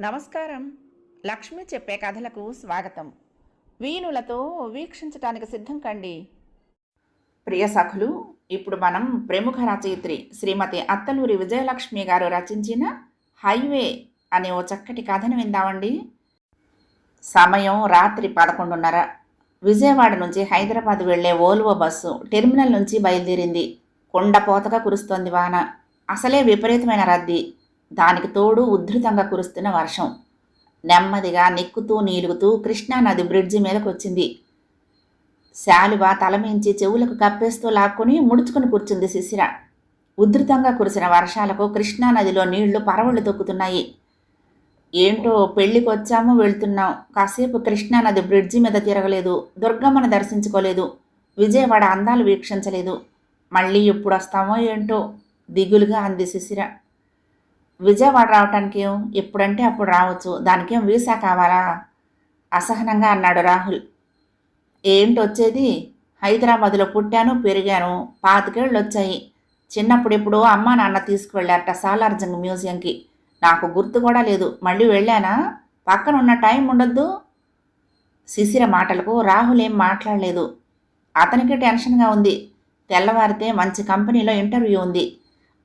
నమస్కారం. లక్ష్మి చెప్పే కథలకు స్వాగతం. వీణులతో వీక్షించటానికి సిద్ధం కండి. ప్రియ సఖులు ఇప్పుడు మనం ప్రముఖ రచయిత్రి శ్రీమతి అత్తలూరి విజయలక్ష్మి గారు రచించిన హైవే అనే ఓ చక్కటి కథను విందామండి. సమయం రాత్రి పదకొండున్నర. విజయవాడ నుంచి హైదరాబాద్ వెళ్ళే ఓల్వో బస్సు టెర్మినల్ నుంచి బయలుదేరింది. కొండపోతగా కురుస్తోంది వాన. అసలే విపరీతమైన రద్దీ. దానికి తోడు ఉధృతంగా కురుస్తున్న వర్షం. నెమ్మదిగా నిక్కుతూ నీలుగుతూ కృష్ణానది బ్రిడ్జి మీదకు వచ్చింది శాలువ తలమించి చెవులకు కప్పేస్తూ లాక్కొని ముడుచుకుని కూర్చుంది శిశిర. ఉధృతంగా కురిసిన వర్షాలకు కృష్ణానదిలో నీళ్ళు పరవళ్ళు తొక్కుతున్నాయి. ఏంటో పెళ్ళికి వచ్చాము వెళ్తున్నాం. కాసేపు కృష్ణానది బ్రిడ్జి మీద తిరగలేదు. దుర్గమ్మను దర్శించుకోలేదు. విజయవాడ అందాలు వీక్షించలేదు. మళ్ళీ ఎప్పుడు వస్తామో ఏంటో? దిగులుగా అంది శిశిర. విజయవాడ రావటానికి ఏం? ఎప్పుడంటే అప్పుడు రావచ్చు. దానికేం వీసా కావాలా? అసహనంగా అన్నాడు రాహుల్. ఏంటి వచ్చేది హైదరాబాద్లో పుట్టాను పెరిగాను. పాతికేళ్ళు వచ్చాయి చిన్నప్పుడు ఎప్పుడో అమ్మా నాన్న తీసుకువెళ్ళారట సాలార్జంగ్ మ్యూజియంకి. నాకు గుర్తు కూడా లేదు. మళ్ళీ వెళ్ళానా? పక్కన ఉన్న టైం ఉండొద్దు. శిశిర మాటలకు రాహుల్ ఏం మాట్లాడలేదు. అతనికి టెన్షన్గా ఉంది. తెల్లవారితే మంచి కంపెనీలో ఇంటర్వ్యూ ఉంది.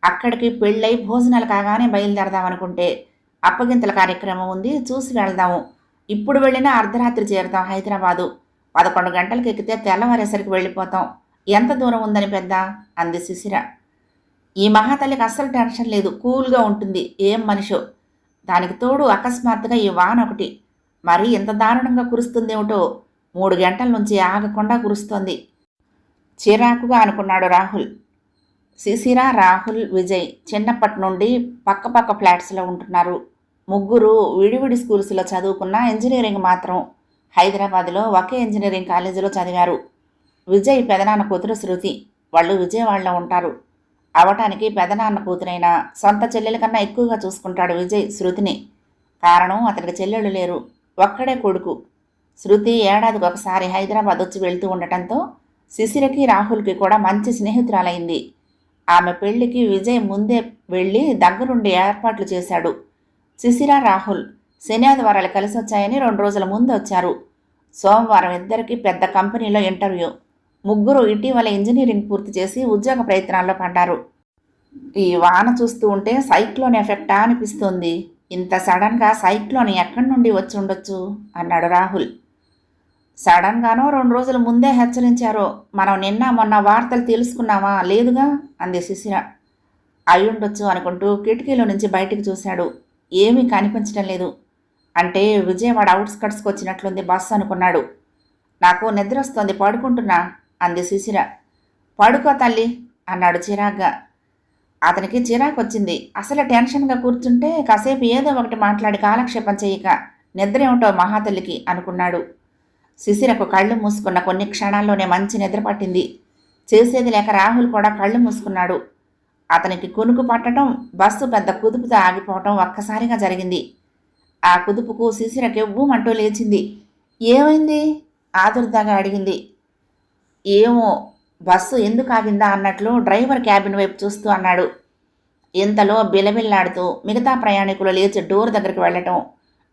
అక్కడికి పెళ్ళై భోజనాలు కాగానే బయలుదేరదామనుకుంటే అప్పగింతల కార్యక్రమం ఉంది చూసి వెళ్దాము. ఇప్పుడు వెళ్ళినా అర్ధరాత్రి చేరుతాం హైదరాబాదు. పదకొండు గంటలకు ఎక్కితే తెల్లవారేసరికి వెళ్ళిపోతాం. ఎంత దూరం ఉందని పెద్ద? అంది శిశిర ఈ మహాతల్లికి అస్సలు టెన్షన్ లేదు కూల్గా ఉంటుంది ఏం మనిషో? దానికి తోడు అకస్మాత్తుగా ఈ వాన ఒకటి. మరీ ఇంత దారుణంగా కురుస్తుందేమిటో? మూడు గంటల నుంచి ఆగకుండా కురుస్తోంది. చిరాకుగా అనుకున్నాడు రాహుల్. శిశిర రాహుల్ విజయ్ చిన్నప్పటి నుండి పక్క పక్క ఫ్లాట్స్లో ఉంటున్నారు. ముగ్గురు విడివిడి స్కూల్స్లో చదువుకున్న ఇంజనీరింగ్ మాత్రం హైదరాబాద్లో ఒకే ఇంజనీరింగ్ కాలేజీలో చదివారు. విజయ్ పెదనాన్న కూతురు శృతి. వాళ్ళు విజయవాడలో ఉంటారు. అవటానికి పెదనాన్న కూతురైన సొంత చెల్లెల కన్నా ఎక్కువగా చూసుకుంటాడు విజయ్ శృతిని. కారణం అతనికి చెల్లెళ్ళు లేరు. ఒక్కడే కొడుకు. శృతి ఏడాదికి ఒకసారి హైదరాబాద్ వచ్చి వెళ్తూ ఉండటంతో శిశిరకి రాహుల్కి కూడా మంచి స్నేహితురాలైంది. ఆమె పెళ్ళికి విజయ్ ముందే వెళ్ళి దగ్గరుండి ఏర్పాట్లు చేశాడు. శిశిర రాహుల్ శనివారాలు కలిసి వచ్చాయని రెండు రోజుల ముందు వచ్చారు. సోమవారం ఇద్దరికి పెద్ద కంపెనీలో ఇంటర్వ్యూ. ముగ్గురు ఇటీవల ఇంజనీరింగ్ పూర్తి చేసి ఉద్యోగ ప్రయత్నాల్లో పడ్డారు. ఈ వాన చూస్తూ ఉంటే సైక్లోన్ ఎఫెక్టా అనిపిస్తుంది. ఇంత సడన్గా సైక్లోన్ ఎక్కడి నుండి వచ్చి ఉండొచ్చు? అన్నాడు రాహుల్. సడన్గానో రెండు రోజుల ముందే హెచ్చరించారో. మనం నిన్న మొన్న వార్తలు తెలుసుకున్నామా? లేదుగా? అంది శిశిర అయ్యుండొచ్చు అనుకుంటూ కిటికీలో నుంచి బయటికి చూశాడు. ఏమీ కనిపించడం లేదు. అంటే విజయవాడ అవుట్స్కట్స్కి వచ్చినట్లుంది బస్సు అనుకున్నాడు. నాకు నిద్ర వస్తుంది పడుకుంటున్నా అంది శిశిర పడుకో తల్లి అన్నాడు చిరాగ్గా. అతనికి చిరాకు వచ్చింది అసలు టెన్షన్గా కూర్చుంటే కాసేపు ఏదో ఒకటి మాట్లాడి కాలక్షేపం చేయక నిద్ర ఏమిటో మహాతల్లికి అనుకున్నాడు. శిశిరకు కళ్ళు మూసుకున్న కొన్ని క్షణాల్లోనే మంచి నిద్ర పట్టింది. చేసేది లేక రాహుల్ కూడా కళ్ళు మూసుకున్నాడు. అతనికి కునుకు పట్టడం బస్సు పెద్ద కుదుపుతో ఆగిపోవటం ఒక్కసారిగా జరిగింది. ఆ కుదుపుకు శిశిరకి ఊమంటూ లేచింది. ఏమైంది? ఆదుర్దాగా అడిగింది. ఏమో బస్సు ఎందుకు ఆగిందా అన్నట్లు డ్రైవర్ క్యాబిన్ వైపు చూస్తూ అన్నాడు. ఇంతలో బిలబిల్లాడుతూ మిగతా ప్రయాణికులు లేచి డోర్ దగ్గరికి వెళ్ళటం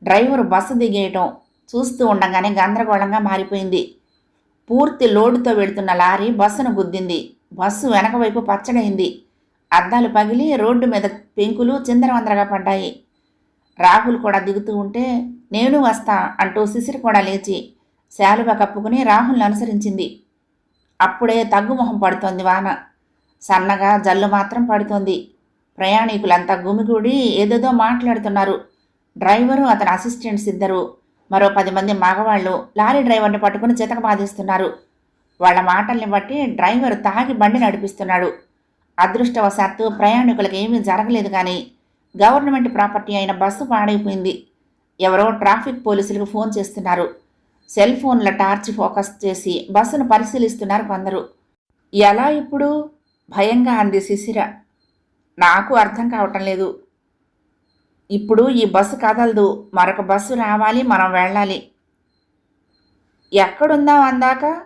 డ్రైవర్ బస్సు దిగేయటం చూస్తూ ఉండగానే గందరగోళంగా మారిపోయింది. పూర్తి లోడుతో వెళుతున్న లారీ బస్సును గుద్దింది. బస్సు వెనకవైపు పచ్చడైంది. అద్దాలు పగిలి రోడ్డు మీద పెంకులు చిందరవందరగా పడ్డాయి. రాహుల్ కూడా దిగుతూ ఉంటే నేను వస్తా అంటూ శిశిర కూడా లేచి శాలువ కప్పుకుని రాహుల్ని అనుసరించింది. అప్పుడే తగ్గుమొహం పడుతోంది వాన. సన్నగా జల్లు మాత్రం పడుతోంది. ప్రయాణికులంతా గుమిగూడి ఏదేదో మాట్లాడుతున్నారు. డ్రైవరు అతని అసిస్టెంట్స్ ఇద్దరు. మరో పది మంది మగవాళ్ళు లారీ డ్రైవర్ని పట్టుకుని చితక బాధిస్తున్నారు. వాళ్ళ మాటల్ని బట్టి డ్రైవర్ తాగి బండి నడిపిస్తున్నాడు. అదృష్టవశాత్తు ప్రయాణికులకు ఏమీ జరగలేదు కానీ గవర్నమెంట్ ప్రాపర్టీ అయిన బస్సు పాడైపోయింది. ఎవరో ట్రాఫిక్ పోలీసులకు ఫోన్ చేస్తున్నారు. సెల్ ఫోన్ల టార్చ్ ఫోకస్ చేసి బస్సును పరిశీలిస్తున్నారు కొందరు. ఎలా ఇప్పుడు? భయంగా అంది శిశిర. నాకు అర్థం కావటం లేదు. ఇప్పుడు ఈ బస్సు కదలదు. మరొక బస్సు రావాలి మనం వెళ్ళాలి. ఎక్కడుందాం అందాక?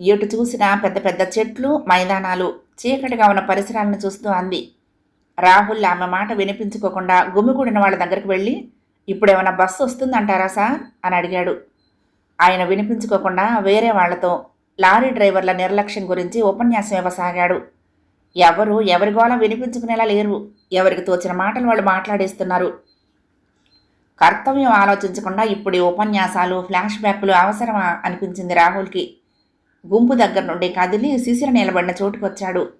ఎటు చూసినా పెద్ద పెద్ద చెట్లు మైదానాలు. చీకటిగా ఉన్న పరిసరాలను చూస్తూ అంది. రాహుల్ ఆమె మాట వినిపించుకోకుండా గుమిగూడిన వాళ్ళ దగ్గరికి వెళ్ళి ఇప్పుడేమైనా బస్సు వస్తుందంటారా సార్? అని అడిగాడు. ఆయన వినిపించుకోకుండా వేరే వాళ్ళతో లారీ డ్రైవర్ల నిర్లక్ష్యం గురించి ఉపన్యాసం ఇవ్వసాగాడు. ఎవరు ఎవరి గోళం వినిపించుకునేలా లేరు. ఎవరికి తోచిన మాటలు వాళ్ళు మాట్లాడేస్తున్నారు. కర్తవ్యం ఆలోచించకుండా ఇప్పుడు ఉపన్యాసాలు ఫ్లాష్ బ్యాక్లు అవసరమా? అనిపించింది రాహుల్కి. గుంపు దగ్గర నుండి కదిలి శిశిర నిలబడిన చోటుకొచ్చాడు.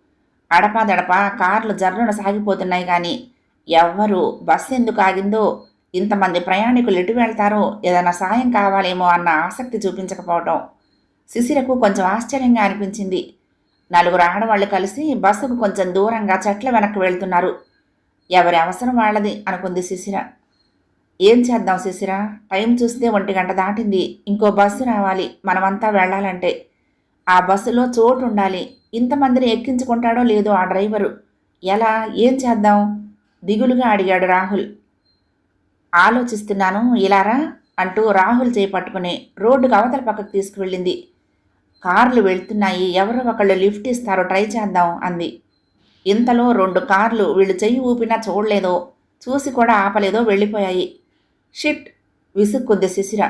అడపాదడపా కార్లు జర్రున సాగిపోతున్నాయి కానీ ఎవ్వరు బస్సు ఎందుకు ఆగిందో ఇంతమంది ప్రయాణికులు ఎటు వెళ్తారో ఏదైనా సాయం కావాలేమో అన్న ఆసక్తి చూపించకపోవటం. శిశిరకు కొంచెం ఆశ్చర్యంగా అనిపించింది. నలుగురు ఆడవాళ్ళు కలిసి బస్సుకు కొంచెం దూరంగా చెట్ల వెనక్కి వెళ్తున్నారు. ఎవరి అవసరం వాళ్ళది అనుకుంది శిశిర. ఏం చేద్దాం శిశిర? టైం చూస్తే ఒంటి గంట దాటింది. ఇంకో బస్సు రావాలి. మనమంతా వెళ్ళాలంటే. ఆ బస్సులో చోటు ఉండాలి. ఇంతమందిని ఎక్కించుకుంటాడో లేదో ఆ డ్రైవరు. ఎలా? ఏం చేద్దాం? దిగులుగా అడిగాడు రాహుల్. ఆలోచిస్తున్నాను ఇలారా? అంటూ రాహుల్ చేపట్టుకుని రోడ్డుకు అవతల పక్కకు తీసుకువెళ్ళింది. కార్లు వెళ్తున్నాయి. ఎవరో ఒకళ్ళు లిఫ్ట్ ఇస్తారో ట్రై చేద్దాం అంది. ఇంతలో రెండు కార్లు వీళ్ళు చెయ్యి ఊపినా చూడలేదో. చూసి కూడా ఆపలేదో వెళ్ళిపోయాయి. షిట్! విసుక్కుంది శిశిర.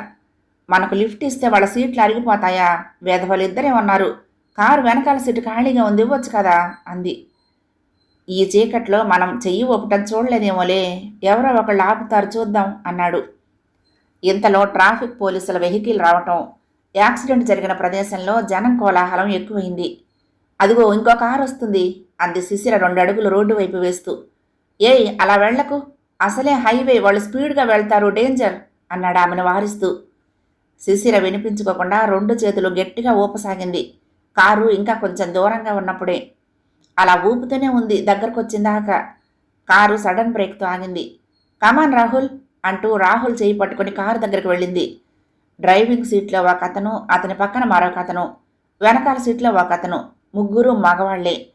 మనకు లిఫ్ట్ ఇస్తే వాళ్ళ సీట్లు అరిగిపోతాయా? వేధవాళ్ళు ఇద్దరే ఉన్నారు. కారు వెనకాల సీటు ఖాళీగా ఉంది ఇవ్వచ్చు కదా? అంది. ఈ చీకట్లో మనం చెయ్యి ఒప్పటం చూడలేదేమోలే. ఎవరో ఒకళ్ళు ఆపుతారు చూద్దాం అన్నాడు. ఇంతలో ట్రాఫిక్ పోలీసుల వెహికల్ రావటం యాక్సిడెంట్ జరిగిన ప్రదేశంలో జనం కోలాహలం ఎక్కువైంది. అదిగో ఇంకో కారు వస్తుంది. అంది శిశిర రెండు అడుగులు రోడ్డు వైపు వేస్తూ. ఏయ్ అలా వెళ్ళకు. అసలే హైవే వాళ్ళు స్పీడ్గా వెళ్తారు డేంజర్ అన్నాడు ఆమెను వారిస్తూ. శిశిర వినిపించుకోకుండా రెండు చేతులు గట్టిగా ఊపసాగింది. కారు ఇంకా కొంచెం దూరంగా ఉన్నప్పుడే. అలా ఊపుతూనే ఉంది దగ్గరకొచ్చిందాక. కారు సడన్ బ్రేక్తో ఆగింది. కమాన్ రాహుల్ అంటూ రాహుల్ చేయి పట్టుకుని కారు దగ్గరికి వెళ్ళింది. డ్రైవింగ్ సీట్లో ఒక అతను అతని పక్కన మరొక అతను వెనకాల సీట్లో ఒక అతను ముగ్గురు మగవాళ్ళే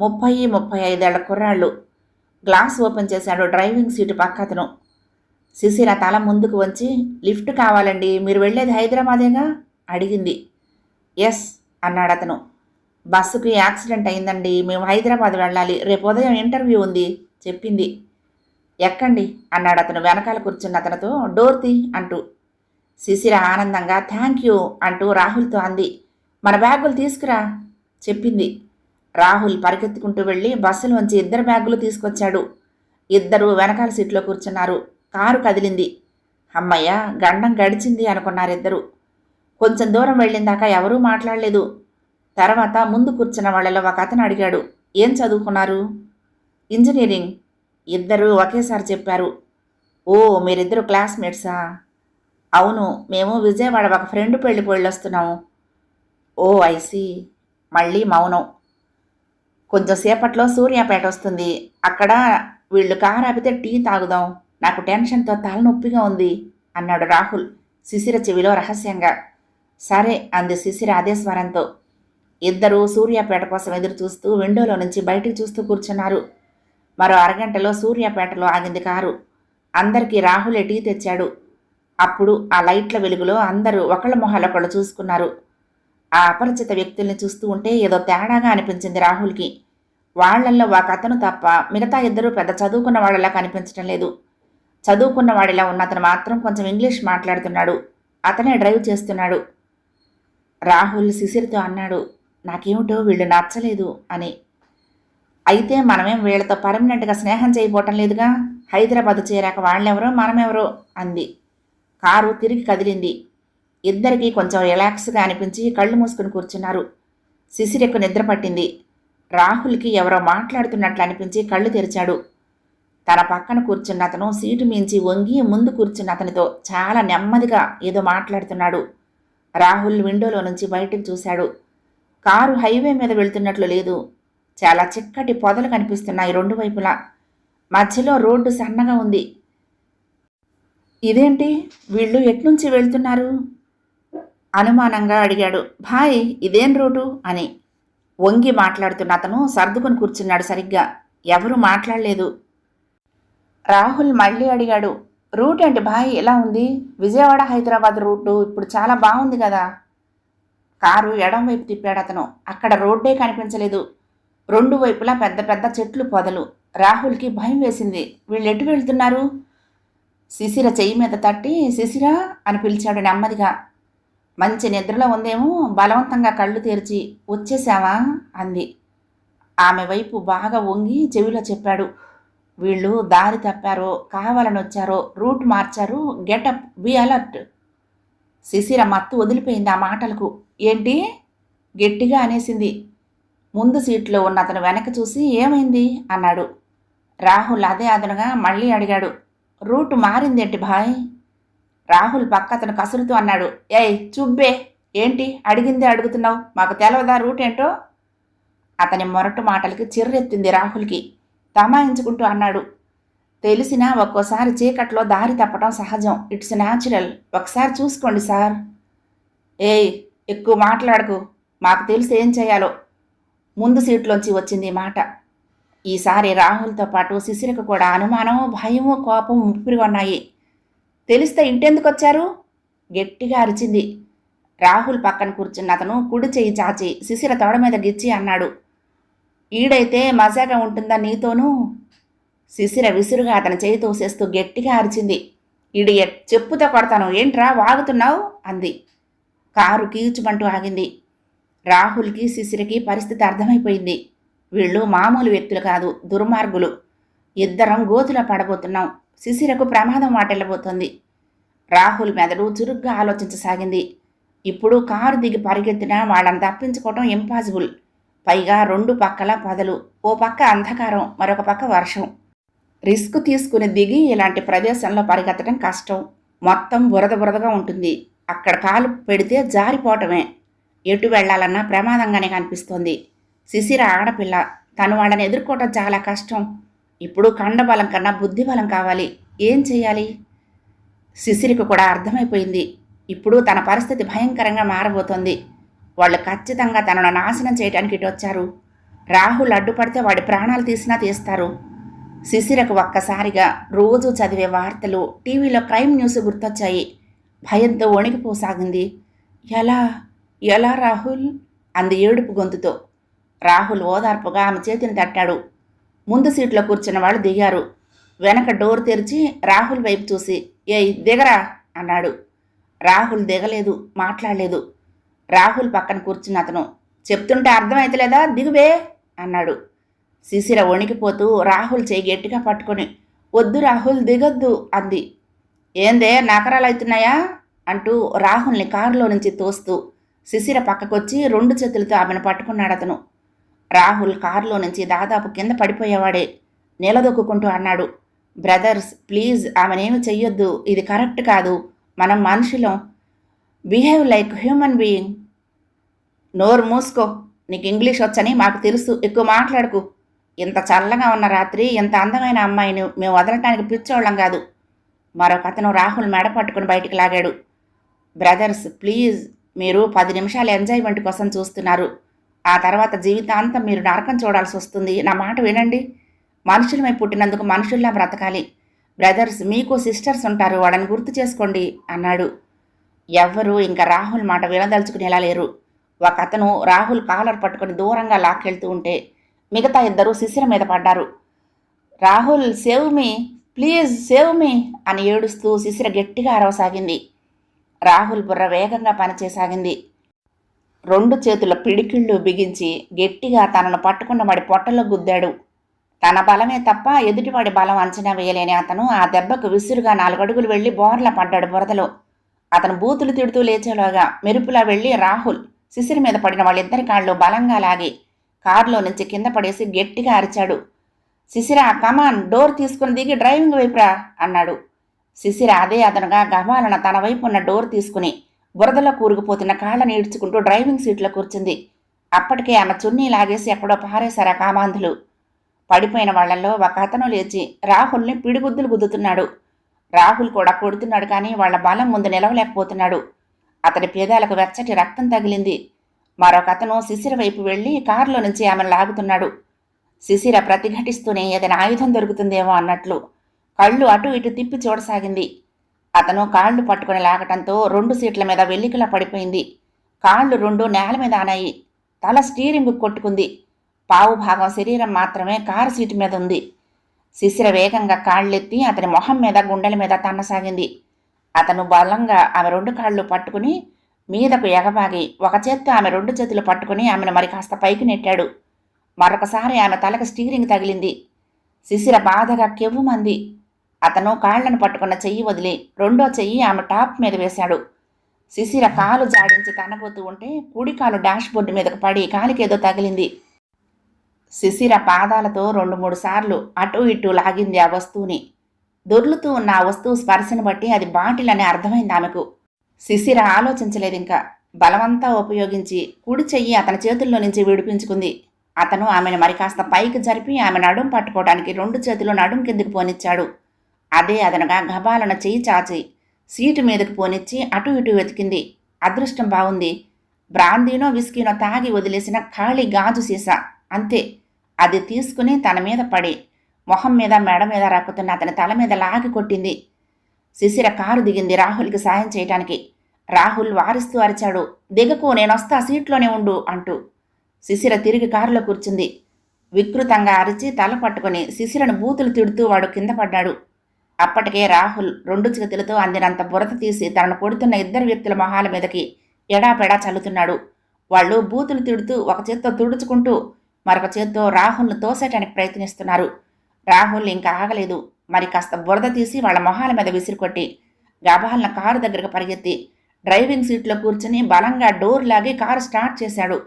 ముప్పై ముప్పై ఐదేళ్ళ కుర్రాళ్ళు. గ్లాస్ ఓపెన్ చేశాడు డ్రైవింగ్ సీటు పక్క అతను శిశిర తల ముందుకు వంచి లిఫ్ట్ కావాలండి మీరు వెళ్ళేది హైదరాబాదేగా? అడిగింది. ఎస్ అన్నాడు అతను. బస్సుకి యాక్సిడెంట్ అయిందండి మేము హైదరాబాద్ వెళ్ళాలి రేపు ఉదయం ఇంటర్వ్యూ ఉంది చెప్పింది. ఎక్కండి అన్నాడు అతను వెనకాల కూర్చున్న అతనితో డోర్తి అంటూ. శిశిర ఆనందంగా థ్యాంక్ యూ అంటూ రాహుల్తో అంది. మన బ్యాగులు తీసుకురా చెప్పింది. రాహుల్ పరిగెత్తుకుంటూ వెళ్ళి బస్సులోంచి ఇద్దరు బ్యాగులు తీసుకొచ్చాడు. ఇద్దరు వెనకాల సీట్లో కూర్చున్నారు. కారు కదిలింది. అమ్మయ్య గండం గడిచింది అనుకున్నారిద్దరు కొంచెం దూరం వెళ్ళిందాక ఎవరూ మాట్లాడలేదు. తర్వాత ముందు కూర్చున్న వాళ్ళలో ఒక అతను అడిగాడు ఏం చదువుకున్నారు? ఇంజనీరింగ్. ఇద్దరు ఒకేసారి చెప్పారు ఓ మీరిద్దరు క్లాస్మేట్సా? అవును మేము విజయవాడ ఒక ఫ్రెండ్ పెళ్ళి వెళ్ళొస్తున్నాము. ఓ ఐసి మళ్ళీ మౌనం. కొంచెంసేపట్లో సూర్యాపేట వస్తుంది. అక్కడ వీళ్ళు కారు ఆపితే టీ తాగుదాం. నాకు టెన్షన్తో తలనొప్పిగా ఉంది అన్నాడు రాహుల్ శిశిర చెవిలో రహస్యంగా. సరే అంది శిశిర అదే స్వరంతో ఇద్దరూ సూర్యాపేట కోసం ఎదురు చూస్తూ విండోలో నుంచి బయటికి చూస్తూ కూర్చున్నారు. మరో అరగంటలో సూర్యాపేటలో ఆగింది కారు. అందరికీ రాహులే టీ తెచ్చాడు. అప్పుడు ఆ లైట్ల వెలుగులో అందరూ ఒకళ్ళ మొహాలొకళ్ళు చూసుకున్నారు. ఆ అపరిచిత వ్యక్తుల్ని చూస్తూ ఉంటే ఏదో తేడాగా అనిపించింది రాహుల్కి. వాళ్ళల్లో ఒక అతను తప్ప మిగతా ఇద్దరు పెద్ద చదువుకున్న వాళ్ళలా కనిపించడం లేదు. చదువుకున్న వాడిలా ఉన్న అతను మాత్రం కొంచెం ఇంగ్లీష్ మాట్లాడుతున్నాడు. అతనే డ్రైవ్ చేస్తున్నాడు. రాహుల్ శిశిర్తో అన్నాడు నాకేమిటో వీళ్ళు నచ్చలేదు అని. అయితే మనమేం వీళ్ళతో పర్మనెంట్గా స్నేహం చేయబోటం లేదుగా? హైదరాబాద్ చేరాక వాళ్ళెవరో మనమెవరో? అంది. కారు తిరిగి కదిలింది. ఇద్దరికీ కొంచెం రిలాక్స్గా అనిపించి కళ్ళు మూసుకుని కూర్చున్నారు. శిశిరకు నిద్ర పట్టింది. రాహుల్కి ఎవరో మాట్లాడుతున్నట్లు అనిపించి కళ్ళు తెరిచాడు. తన పక్కన కూర్చున్న అతను సీటు మించి వంగి ముందు కూర్చున్న అతనితో చాలా నెమ్మదిగా ఏదో మాట్లాడుతున్నాడు. రాహుల్ విండోలో నుంచి బయటకు చూశాడు. కారు హైవే మీద వెళ్తున్నట్లు లేదు. చాలా చిక్కటి పొదలు కనిపిస్తున్నాయి రెండు వైపులా. మధ్యలో రోడ్డు సన్నగా ఉంది. ఇదేంటి? వీళ్ళు ఎట్నుంచి వెళ్తున్నారు? అనుమానంగా అడిగాడు. భాయ్ ఇదేం రోడ్డు అని. వంగి మాట్లాడుతున్న అతను సర్దుకొని కూర్చున్నాడు సరిగ్గా. ఎవరూ మాట్లాడలేదు. రాహుల్ మళ్ళీ అడిగాడు. రూట్ ఏంటి భాయ్? ఎలా ఉంది? విజయవాడ హైదరాబాద్ రూటు ఇప్పుడు చాలా బాగుంది కదా? కారు ఎడం వైపు తిప్పాడు అతను. అక్కడ రోడ్డే కనిపించలేదు. రెండు వైపులా పెద్ద పెద్ద చెట్లు పొదలు. రాహుల్కి భయం వేసింది. వీళ్ళు ఎటు వెళ్తున్నారు? శిశిర చెయ్యి మీద తట్టి శిశిర అని పిలిచాడు నెమ్మదిగా. మంచి నిద్రలో ఉందేమో బలవంతంగా కళ్ళు తెరిచి వచ్చేసావా? అంది. ఆమె వైపు బాగా వంగి చెవిలో చెప్పాడు వీళ్ళు దారి తప్పారో కావాలని వచ్చారో రూట్ మార్చారు గెటప్ బి అలర్ట్. శిశిర మత్తు వదిలిపోయింది ఆ మాటలకు. ఏంటి? గట్టిగా అనేసింది. ముందు సీట్లో ఉన్న అతను వెనక చూసి ఏమైంది? అన్నాడు. రాహుల్ అదే అదనగా మళ్ళీ అడిగాడు. రూటు మారిందేంటి భాయ్ రాహుల్ పక్క అతను కసురుతూ అన్నాడు. ఏయ్ చుబ్బే ఏంటి? అడిగిందే అడుగుతున్నావు. మాకు తెలవదా రూట్ ఏంటో? అతని మొరటు మాటలకి చిర్రెత్తింది రాహుల్కి. తమాయించుకుంటూ అన్నాడు. తెలిసినా ఒక్కోసారి చీకట్లో దారి తప్పటం సహజం. It's natural. ఒకసారి చూసుకోండి సార్. ఏయ్ ఎక్కువ మాట్లాడకు. మాకు తెలిసి ఏం చేయాలో. ముందు సీట్లోంచి వచ్చింది మాట. ఈసారి రాహుల్తో పాటు శిశిరకు కూడా అనుమానం భయము కోపం ముప్పిరి ఉన్నాయి. తెలిస్తే ఇంటెందుకు వచ్చారు? గట్టిగా అరిచింది. రాహుల్ పక్కన కూర్చున్న అతను కుడి చెయ్యి చాచి శిశిర తోడ మీద గిచ్చి అన్నాడు. ఈడైతే మజాగా ఉంటుందా నీతోనూ? శిశిర విసురుగా అతని చేయి తోసేస్తూ గట్టిగా అరిచింది. ఇడియట్ చెప్పుతో కొడతాను ఏంట్రా వాగుతున్నావు? అంది. కారు కీచుమంటూ ఆగింది. రాహుల్కి శిశిరకి పరిస్థితి అర్థమైపోయింది. వీళ్ళు మామూలు వ్యక్తులు కాదు దుర్మార్గులు. ఇద్దరం గోతులో పడబోతున్నాం. శిశిరకు ప్రమాదం వాటిల్లబోతోంది. రాహుల్ మెదడు చురుగ్గా ఆలోచించసాగింది. ఇప్పుడు కారు దిగి పరిగెత్తినా వాళ్ళని తప్పించుకోవటం ఇంపాసిబుల్. పైగా రెండు పక్కల పొదలు ఓ పక్క అంధకారం మరొక పక్క వర్షం. రిస్క్ తీసుకుని దిగి ఇలాంటి ప్రదేశంలో పరిగెత్తడం కష్టం. మొత్తం బురద బురదగా ఉంటుంది. అక్కడ కాలు పెడితే జారిపోవటమే. ఎటు వెళ్ళాలన్నా ప్రమాదంగానే కనిపిస్తోంది. శిశిర ఆడపిల్ల. తను వాళ్ళని ఎదుర్కోవటం చాలా కష్టం. ఇప్పుడు కండబలం కన్నా బుద్ధిబలం కావాలి. ఏం చేయాలి? శిశిరికి కూడా అర్థమైపోయింది. ఇప్పుడు తన పరిస్థితి భయంకరంగా మారబోతోంది. వాళ్ళు ఖచ్చితంగా తనను నాశనం చేయడానికి ఇటు వచ్చారు రాహుల్ అడ్డుపడితే వాడి ప్రాణాలు తీసినా తీస్తారు. శిశిరకు ఒక్కసారిగా రోజు చదివే వార్తలు టీవీలో క్రైమ్ న్యూస్ గుర్తొచ్చాయి. భయంతో వణికిపోసాగింది. ఎలా? ఎలా రాహుల్? అంది ఏడుపు గొంతుతో. రాహుల్ ఓదార్పుగా ఆమె చేతిని తట్టాడు. ముందు సీట్లో కూర్చున్న వాళ్ళు దిగారు. వెనక డోర్ తెరిచి రాహుల్ వైపు చూసి ఏయ్ దిగరా అన్నాడు. రాహుల్ దిగలేదు మాట్లాడలేదు. రాహుల్ పక్కన కూర్చున్న అతను చెప్తుంటే అర్థమైతలేదా దిగువే అన్నాడు. శిశిర వణికిపోతూ రాహుల్ చేయి గట్టిగా పట్టుకొని వద్దు రాహుల్ దిగొద్దు అంది. ఏందే నకరాలు అవుతున్నాయా? అంటూ రాహుల్ని కారులో నుంచి తోస్తూ శిశిర పక్కకొచ్చి రెండు చేతులతో ఆమెను పట్టుకున్నాడు అతను. రాహుల్ కారులో నుంచి దాదాపు కింద పడిపోయేవాడే. నిలదొక్కుంటూ అన్నాడు. బ్రదర్స్ ప్లీజ్ ఆమెనేమి చెయ్యొద్దు. ఇది కరెక్ట్ కాదు. మనం మనుషులం. Behave like human being. నోరు మూసుకో. నీకు ఇంగ్లీష్ వచ్చని మాకు తెలుసు. ఎక్కువ మాట్లాడుకు. ఇంత చల్లగా ఉన్న రాత్రి ఇంత అందమైన అమ్మాయిని మేము వదలటానికి పిచ్చోళ్ళం కాదు. మరొక అతను రాహుల్ మెడ పట్టుకుని బయటికి లాగాడు. బ్రదర్స్ ప్లీజ్ మీరు పది నిమిషాల ఎంజాయ్మెంట్ కోసం చూస్తున్నారు. ఆ తర్వాత జీవితాంతం మీరు నరకం చూడాల్సి వస్తుంది. నా మాట వినండి. మనుషులమై పుట్టినందుకు మనుషుల్లా బ్రతకాలి. బ్రదర్స్ మీకు సిస్టర్స్ ఉంటారు. వాళ్ళని గుర్తు చేసుకోండి అన్నాడు. ఎవ్వరూ ఇంకా రాహుల్ మాట వినదలుచుకునేలా లేరు. ఒక అతను రాహుల్ కాలర్ పట్టుకొని దూరంగా లాక్కెళ్తూ ఉంటే మిగతా ఇద్దరు శిశిర మీద పడ్డారు. Rahul save me please save me అని ఏడుస్తూ శిశిర గట్టిగా అరవసాగింది. రాహుల్ బుర్ర వేగంగా పనిచేసాగింది. రెండు చేతుల పిడికిళ్ళు బిగించి గట్టిగా తనను పట్టుకున్న వాడి పొట్టలో గుద్దాడు. తన బలమే తప్ప ఎదుటివాడి బలం అంచనా వేయలేని అతను ఆ దెబ్బకు విసురుగా నాలుగడుగులు వెళ్ళి బోర్ల పడ్డాడు బురదలో. అతను బూతులు తిడుతూ లేచేలోగా మెరుపులా వెళ్ళి రాహుల్ శిశిరి మీద పడిన వాళ్ళిద్దరి కాళ్ళు బలంగా లాగి కారులో నుంచి కింద పడేసి గట్టిగా అరిచాడు. శిశిర కమాన్ డోర్ తీసుకుని దిగి డ్రైవింగ్ వైపురా అన్నాడు. శిశిర అదే అతనుగా గవాలన తన వైపు ఉన్న డోర్ తీసుకుని బురదలో కూరుకుపోతున్న కాళ్ళని ఈడ్చుకుంటూ డ్రైవింగ్ సీట్లో కూర్చుంది. అప్పటికే ఆమె చున్నీ లాగేసి ఎక్కడో పారేశారు ఆ కామాంధులు. పడిపోయిన వాళ్ళల్లో ఒక అతను లేచి రాహుల్ని పిడిగుద్దులు గుద్దుతున్నాడు. రాహుల్ కూడా కొడుతున్నాడు కానీ వాళ్ళ బలం ముందు నిలవలేకపోతున్నాడు. అతని పేదాలకు వెచ్చటి రక్తం తగిలింది. మరొక అతను శిశిర వైపు వెళ్ళి కారులో నుంచి ఆమెను లాగుతున్నాడు. శిశిర ప్రతిఘటిస్తూనే ఏదైనా ఆయుధం దొరుకుతుందేమో అన్నట్లు కళ్ళు అటు ఇటు తిప్పి చూడసాగింది. అతను కాళ్ళు పట్టుకుని లాగటంతో రెండు సీట్ల మీద వెల్లికలా పడిపోయింది. కాళ్ళు రెండు నేల మీద ఆనాయి. తల స్టీరింగ్ కొట్టుకుంది. పావు భాగం శరీరం మాత్రమే కారు సీటు మీద ఉంది. శిశిర వేగంగా కాళ్ళెత్తి అతని మొహం మీద గుండెల మీద తన్నసాగింది. అతను బలంగా ఆమె రెండు కాళ్ళు పట్టుకుని మీదకు ఎగబాగి ఒక చేత్తో ఆమె రెండు చేతులు పట్టుకుని ఆమెను మరి కాస్త పైకి నెట్టాడు. మరొకసారి ఆమె తలకు స్టీరింగ్ తగిలింది. శిశిర బాధగా కెవ్వుమంది. అతను కాళ్ళను పట్టుకున్న చెయ్యి వదిలి రెండో చెయ్యి ఆమె టాప్ మీద వేశాడు. శిశిర కాలు జాడించి తనబోతూ ఉంటే కుడి కాలు డాష్ బోర్డు మీదకు పడి కాలికేదో తగిలింది. శిశిర పాదాలతో రెండు మూడు సార్లు అటు ఇటు లాగింది ఆ వస్తువుని. దొర్లుతూ ఉన్న ఆ వస్తువు స్పర్శను బట్టి అది బాటిల్ అని అర్థమైంది ఆమెకు. శిశిర ఆలోచించలేదు ఇంకా. బలమంతా ఉపయోగించి కుడి చెయ్యి అతని చేతుల్లో నుంచి విడిపించుకుంది. అతను ఆమెను మరి కాస్త పైకి జరిపి ఆమె నడుం పట్టుకోవడానికి రెండు చేతులు నడుం కిందికి పోనిచ్చాడు. అదే అదనగా గబాలన చెయ్యి చాచి సీటు మీదకి పోనిచ్చి అటు ఇటు వెతికింది. అదృష్టం బాగుంది బ్రాందీనో విస్కీనో తాగి వదిలేసిన ఖాళీ గాజు సీసా. అంతే. అది తీసుకుని తన మీద పడి మొహం మీద మెడ మీద రాకుతున్న అతని తల మీద లాగి కొట్టింది. శిశిర కారు దిగింది రాహుల్కి సాయం చేయటానికి. రాహుల్ వారిస్తూ అరిచాడు దిగకు నేనొస్తా సీట్లోనే ఉండు అంటూ. శిశిర తిరిగి కారులో కూర్చుంది. వికృతంగా అరిచి తల పట్టుకుని శిశిరను బూతులు తిడుతూ వాడు కింద పడ్డాడు. అప్పటికే రాహుల్ రెండు చేతులతో అందినంత బురద తీసి తనను కొడుతున్న ఇద్దరు వ్యక్తుల మొహాల మీదకి ఎడాపెడా చల్లుతున్నాడు. వాళ్ళు బూతులు తిడుతూ ఒక చేత్తో తుడుచుకుంటూ మరొక చేత్తో రాహుల్ను తోసేయటానికి ప్రయత్నిస్తున్నారు. రాహుల్ ఇంకా ఆగలేదు. మరి కాస్త బురద తీసి వాళ్ళ మొహాల మీద విసిరికొట్టి గబాలన కారు దగ్గరకు పరిగెత్తి డ్రైవింగ్ సీట్లో కూర్చుని బలంగా డోర్ లాగి కారు స్టార్ట్ చేశాడు.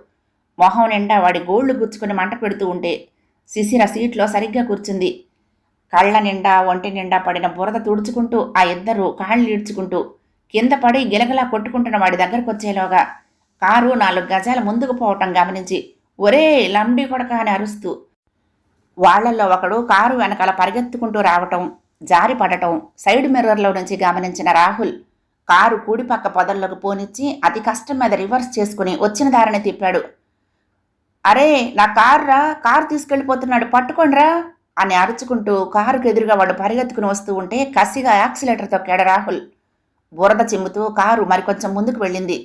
మొహం నిండా వాడి గోళ్ళు గుచ్చుకుని మంట పెడుతూ ఉంటే శిశిర సీట్లో సరిగ్గా కూర్చుంది. కళ్ళ నిండా ఒంటి నిండా పడిన బురద తుడుచుకుంటూ ఆ ఇద్దరు కాళ్ళు ఈడ్చుకుంటూ కింద పడి గిలగలా కొట్టుకుంటున్న వాడి దగ్గరకు వచ్చేలోగా కారు నాలుగు గజాల ముందుకు పోవటం గమనించి ఒరే లంబడి కొడక అని అరుస్తూ వాళ్ళల్లో ఒకడు కారు వెనకాల పరిగెత్తుకుంటూ రావటం జారి పడటం సైడ్ మిర్రర్లో నుంచి గమనించిన రాహుల్ కారు కూడిపక్క పొదల్లోకి పోనిచ్చి అతి కష్టం మీద రివర్స్ చేసుకుని వచ్చిన దారిని తిప్పాడు. అరే నా కారు రా కారు తీసుకెళ్ళిపోతున్నాడు పట్టుకోండిరా. అని అరుచుకుంటూ కారుకు ఎదురుగా వాడు పరిగెత్తుకుని వస్తూ ఉంటే కసిగా యాక్సిలేటర్ తొక్కాడు రాహుల్ బురద చిమ్ముతూ కారు మరికొంచెం ముందుకు వెళ్ళింది.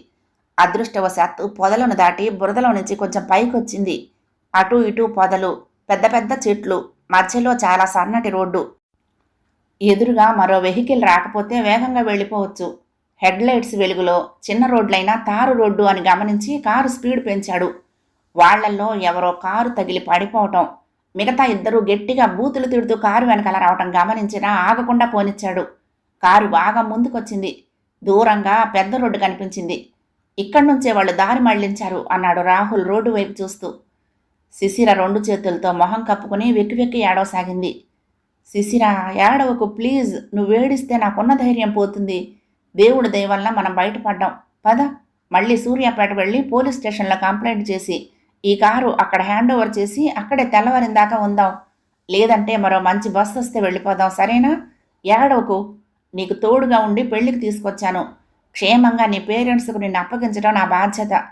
అదృష్టవశాత్తు పొదలను దాటి బురదలో నుంచి కొంచెం పైకి వచ్చింది అటు ఇటు పొదలు పెద్ద పెద్ద చెట్లు మధ్యలో చాలా సన్నటి రోడ్డు. ఎదురుగా మరో వెహికల్ రాకపోతే వేగంగా వెళ్ళిపోవచ్చు. హెడ్ లైట్స్ వెలుగులో చిన్న రోడ్లైనా తారు రోడ్డు అని గమనించి కారు స్పీడ్ పెంచాడు. వాళ్ళల్లో ఎవరో కారు తగిలి పడిపోవటం. మిగతా ఇద్దరు గట్టిగా బూతులు తిడుతూ కారు వెనకాల రావటం గమనించినా ఆగకుండా పోనిచ్చాడు. కారు బాగా ముందుకొచ్చింది. దూరంగా పెద్ద రోడ్డు కనిపించింది. ఇక్కడి నుంచే వాళ్ళు దారి మళ్ళించారు అన్నాడు రాహుల్ రోడ్డు వైపు చూస్తూ. శిశిర రెండు చేతులతో మొహం కప్పుకుని వెక్కి వెక్కి ఏడవసాగింది. శిశిర ఏడవకు ప్లీజ్ నువ్వు వేడిస్తే నాకున్న ధైర్యం పోతుంది. దేవుడి దయవల్ల మనం బయటపడ్డాం. పద మళ్ళీ సూర్యాపేట వెళ్ళి పోలీస్ స్టేషన్లో కంప్లైంట్ చేసి ఈ కారు అక్కడ హ్యాండ్ ఓవర్ చేసి అక్కడే తెల్లవారిన దాకా ఉందాం. లేదంటే మరో మంచి బస్సు వస్తే వెళ్ళిపోదాం సరేనా? ఏడవకు. నీకు తోడుగా ఉండి పెళ్ళికి తీసుకొచ్చాను. క్షేమంగా నీ పేరెంట్స్కు నిన్ను అప్పగించడం నా బాధ్యత.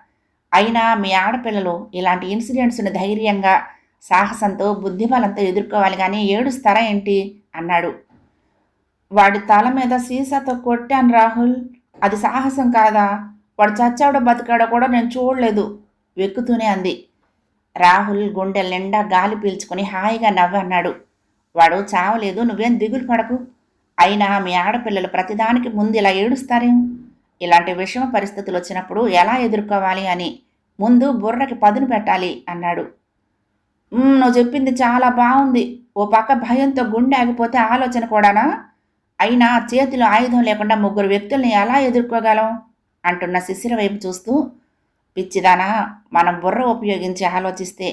అయినా మీ ఆడపిల్లలు ఇలాంటి ఇన్సిడెంట్స్ని ధైర్యంగా సాహసంతో బుద్ధిబలంతో ఎదుర్కోవాలి కానీ ఏడుస్తారా ఏంటి? అన్నాడు. వాడి తల మీద సీసాతో కొట్టాను రాహుల్. అది సాహసం కాదా? వాడు చచ్చాడో బతికాడో కూడా నేను చూడలేదు. వెక్కుతూనే అంది. రాహుల్ గుండెల నిండా గాలి పీల్చుకుని హాయిగా నవ్వన్నాడు వాడు చావలేదు నువ్వేం దిగులు పడకు. అయినా మీ ఆడపిల్లలు ప్రతిదానికి ముందు ఇలా ఏడుస్తారేం? ఇలాంటి విషమ పరిస్థితులు వచ్చినప్పుడు ఎలా ఎదుర్కోవాలి అని ముందు బుర్రకి పదును పెట్టాలి అన్నాడు. నువ్వు చెప్పింది చాలా బాగుంది ఓ పక్క భయంతో గుండె ఆగిపోతే ఆలోచన కూడానా? అయినా చేతిలో ఆయుధం లేకుండా ముగ్గురు వ్యక్తుల్ని ఎలా ఎదుర్కోగలం? అంటున్న శిశిర వైపు చూస్తూ పిచ్చిదానా మనం బుర్ర ఉపయోగించి ఆలోచిస్తే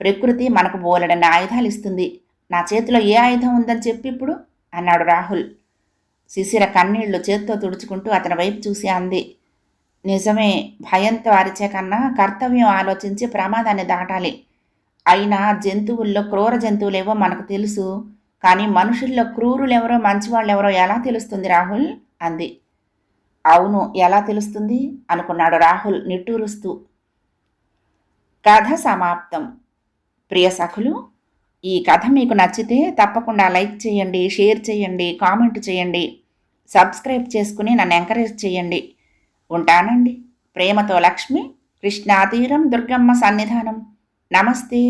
ప్రకృతి మనకు బోలెడన్న ఆయుధాలు ఇస్తుంది నా చేతిలో ఏ ఆయుధం ఉందని చెప్పి ఇప్పుడు అన్నాడు రాహుల్. శిశిర కన్నీళ్ళు చేత్తో తుడుచుకుంటూ అతని వైపు చూసి అంది. నిజమే భయంతో అరిచే కన్నా కర్తవ్యం ఆలోచించి ప్రమాదాన్ని దాటాలి. అయినా జంతువుల్లో క్రూర జంతువులేవో మనకు తెలుసు కానీ మనుషుల్లో క్రూరులెవరో మంచివాళ్ళెవరో ఎలా తెలుస్తుంది రాహుల్? అంది. అవును ఎలా తెలుస్తుంది? అనుకున్నాడు రాహుల్ నిట్టూరుస్తూ. కథ సమాప్తం. ప్రియ సఖులు ఈ కథ మీకు నచ్చితే తప్పకుండా లైక్ చేయండి షేర్ చేయండి కామెంట్ చేయండి సబ్స్క్రైబ్ చేసుకుని నన్ను ఎంకరేజ్ చేయండి. ఉంటానండి. ప్రేమతో లక్ష్మి కృష్ణాతీరం దుర్గమ్మ సన్నిధానం. నమస్తే.